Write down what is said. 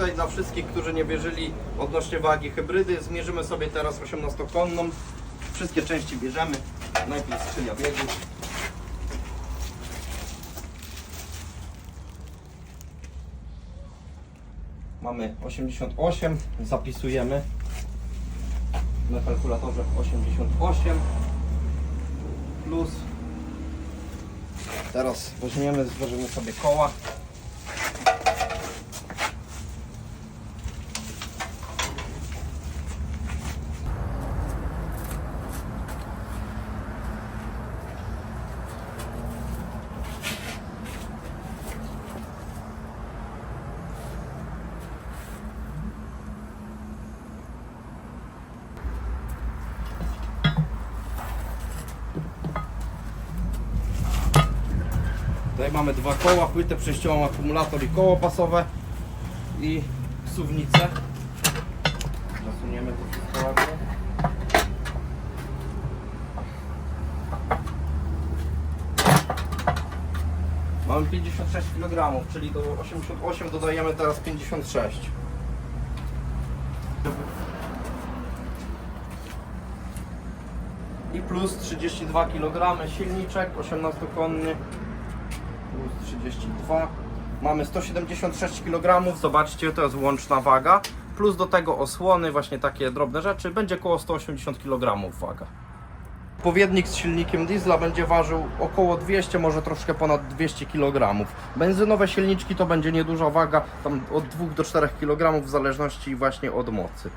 tutaj dla wszystkich, którzy nie wierzyli odnośnie wagi hybrydy, zmierzymy sobie teraz 18-konną. Wszystkie części bierzemy. Najpierw skrzynia biegów. Mamy 88, zapisujemy na kalkulatorze 88 plus teraz weźmiemy, zważymy sobie koła Tutaj mamy dwa koła, płytę przejściową, akumulator i koło pasowe i suwnicę. Zasuniemy to wszystko ładnie. Mamy 56 kg, czyli do 88 dodajemy teraz 56. I plus 32 kg silniczek 18-konny plus 32. Mamy 176 kg, zobaczcie, to jest łączna waga. Plus do tego osłony, właśnie takie drobne rzeczy, będzie około 180 kg waga. Odpowiednik z silnikiem diesla będzie ważył około 200, może troszkę ponad 200 kg. Benzynowe silniczki to będzie nieduża waga, tam od 2 do 4 kg w zależności właśnie od mocy.